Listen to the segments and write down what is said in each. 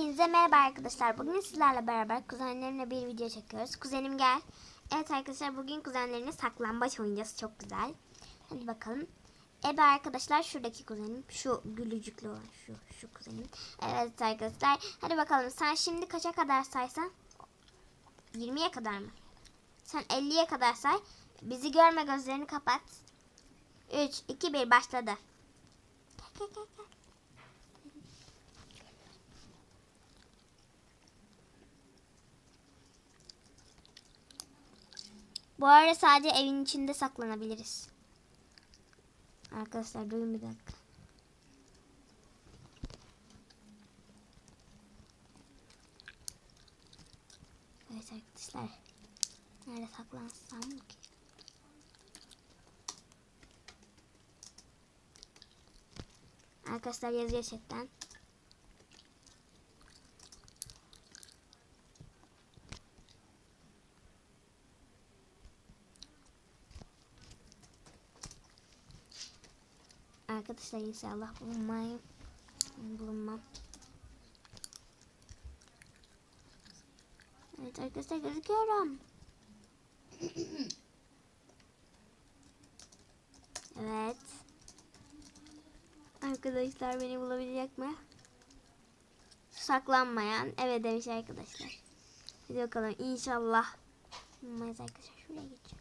Hepinize merhaba arkadaşlar. Bugün sizlerle beraber kuzenlerimle bir video çekiyoruz. Kuzenim gel. Evet arkadaşlar bugün kuzenlerimle saklambaç oynayacağız. Çok güzel. Hadi bakalım. Ebe arkadaşlar şuradaki kuzenim. Şu gülücüklü olan şu, şu kuzenim. Evet arkadaşlar. Hadi bakalım sen şimdi kaça kadar saysan? 20'ye kadar mı? Sen 50'ye kadar say. Bizi görme gözlerini kapat. 3, 2, 1 başladı. Gel, gel, gel, gel. Bu arada sadece evin içinde saklanabiliriz. Arkadaşlar durun bir dakika. Evet arkadaşlar. Nerede saklansam ki? Arkadaşlar yazıyor chatten. Arkadaşlar inşallah bulunmayı bulunmam. Evet arkadaşlar gözüküyorum. evet. Arkadaşlar beni bulabilecek mi? Saklanmayan. Evet demiş arkadaşlar. Hadi bakalım inşallah. Bulmayız arkadaşlar. Şuraya geçeceğim.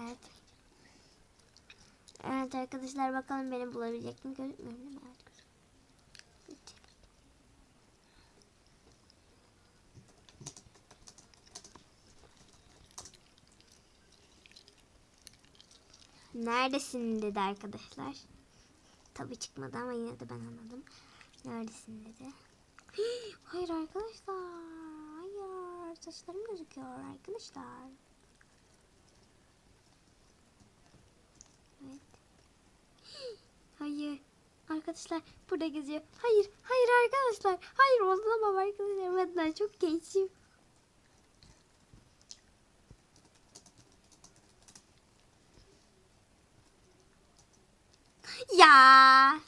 Evet. Evet arkadaşlar bakalım beni bulabilecek mi gözükmüyor değil. Neredesin dedi arkadaşlar. Tabi çıkmadı ama yine de ben anladım. Neredesin dedi. Hayır arkadaşlar. Hayır. Saçlarım gözüküyor arkadaşlar. Evet. Hayır. Arkadaşlar burada geziyor. Hayır. Hayır arkadaşlar. Hayır olamam arkadaşlar. Ben daha çok gençim. Ya.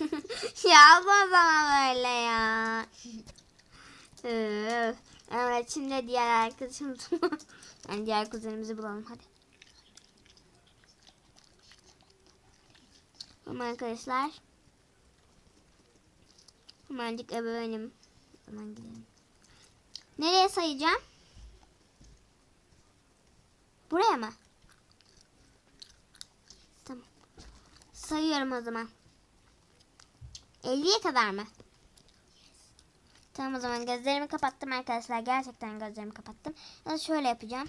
ya o zaman böyle ya. Evet şimdi diğer arkadaşımız yani diğer kuzenimizi bulalım hadi. Ama arkadaşlar. Hemencik ebeveynim. Hemen gidelim. Nereye sayacağım? Buraya mı? Tamam. Sayıyorum o zaman. 50'ye kadar mı? Tamam o zaman gözlerimi kapattım arkadaşlar. Gerçekten gözlerimi kapattım. Ya şöyle yapacağım.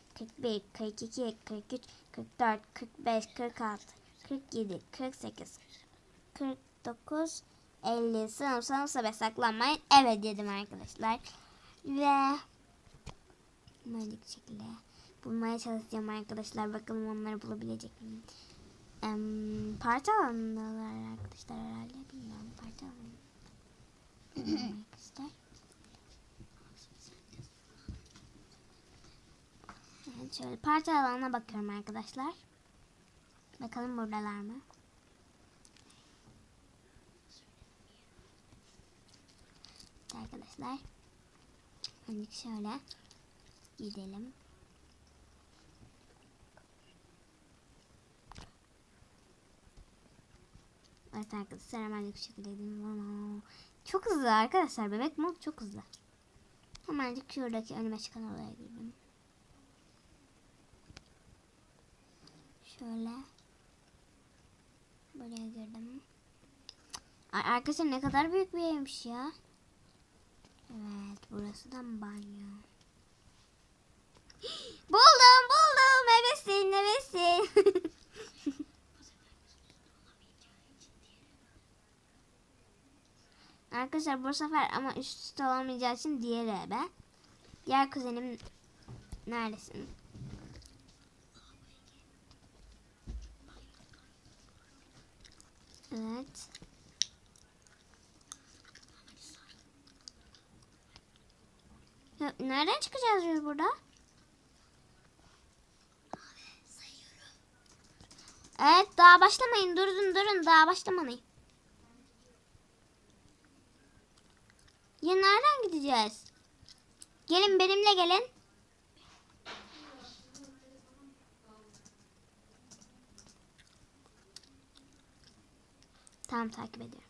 41, 42, 43, 44, 45, 46, 47, 48, 49, 50. Sınıf sınıf sabah saklanmayın. Evet dedim arkadaşlar. Ve böyle şekilde bulmaya çalışacağım arkadaşlar. Bakalım onları bulabilecek miyim? Em, parça arkadaşlar herhalde. Bilmiyorum parça alanı. arkadaşlar. Evet şöyle parça alanına bakıyorum arkadaşlar. Bakalım buradalar mı? Arkadaşlar. Hani şöyle gidelim. Evet arkadaşlar hemen şekilde gidelim. Çok hızlı arkadaşlar. Bebek mod çok hızlı. Hemencik şuradaki önüme çıkan olaya girdim. Şöyle. Buraya girdim. Ay arkadaşlar ne kadar büyük bir evmiş ya. Evet burası da banyo. buldum buldum nevesin nevesin. arkadaşlar bu sefer ama üst üste olmayacağı için diğer eve. Diğer kuzenim neredesin? Evet. Nereden çıkacağız biz burada? Evet daha başlamayın. Durun durun daha başlamayın. Ya nereden gideceğiz? Gelin benimle gelin. Tamam takip ediyorum.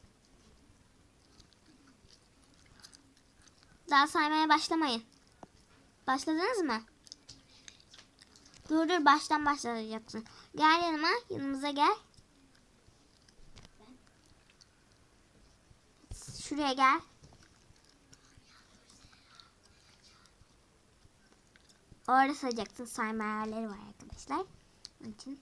Daha saymaya başlamayın. Başladınız mı? Dur dur baştan başlayacaksın. Gel yanıma. Yanımıza gel. Şuraya gel. Orada sayacaksın. Sayma ayarları var arkadaşlar. Onun için.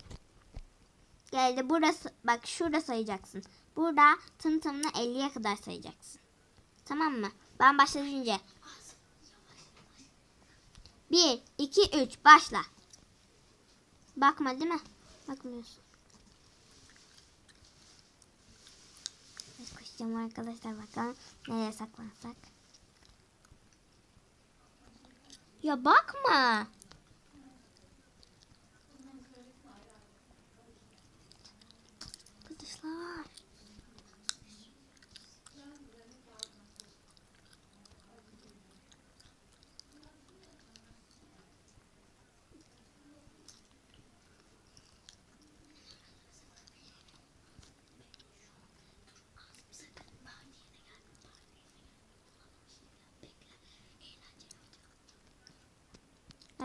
Geldi burası. Bak şurada sayacaksın. Burada tım tımına 50'ye kadar sayacaksın. Tamam mı? Ben başlayınca. 1, 2, 3 başla. Bakma değil mi? Bakmıyorsun. Biz koşacağım arkadaşlar bakalım nereye saklansak. Ya bakma. Arkadaşlar.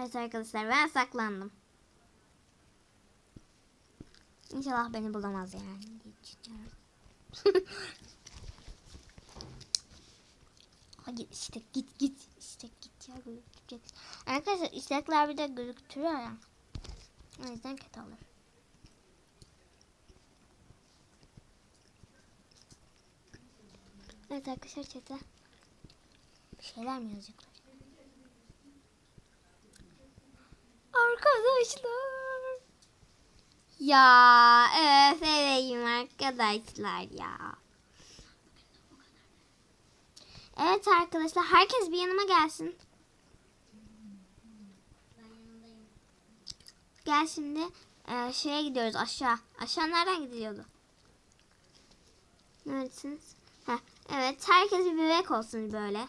Evet arkadaşlar ben saklandım. İnşallah beni bulamaz yani. Hadi işte git git işte git ya gözükecek. Arkadaşlar istekler bir de gözüktürüyor ya. O yüzden kötü olur. Evet arkadaşlar çete bir şeyler mi yazacaklar? Arkadaşlar. Ya öf arkadaşlar ya. Evet arkadaşlar herkes bir yanıma gelsin. Gel şimdi e, şeye gidiyoruz aşağı. Aşağı nereden gidiyordu? Neredesiniz? Heh, evet herkes bir bebek olsun böyle.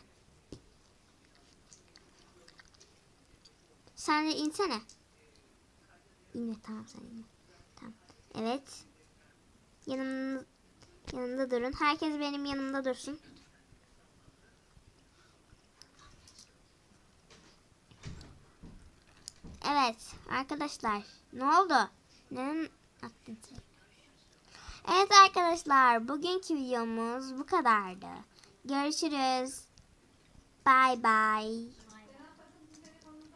Sen de insene. İnme tamam sen inme. Tamam. Evet. Yanım, yanımda durun. Herkes benim yanımda dursun. Evet arkadaşlar. Ne oldu? Neden attın? Evet arkadaşlar. Bugünkü videomuz bu kadardı. Görüşürüz. Bye bye.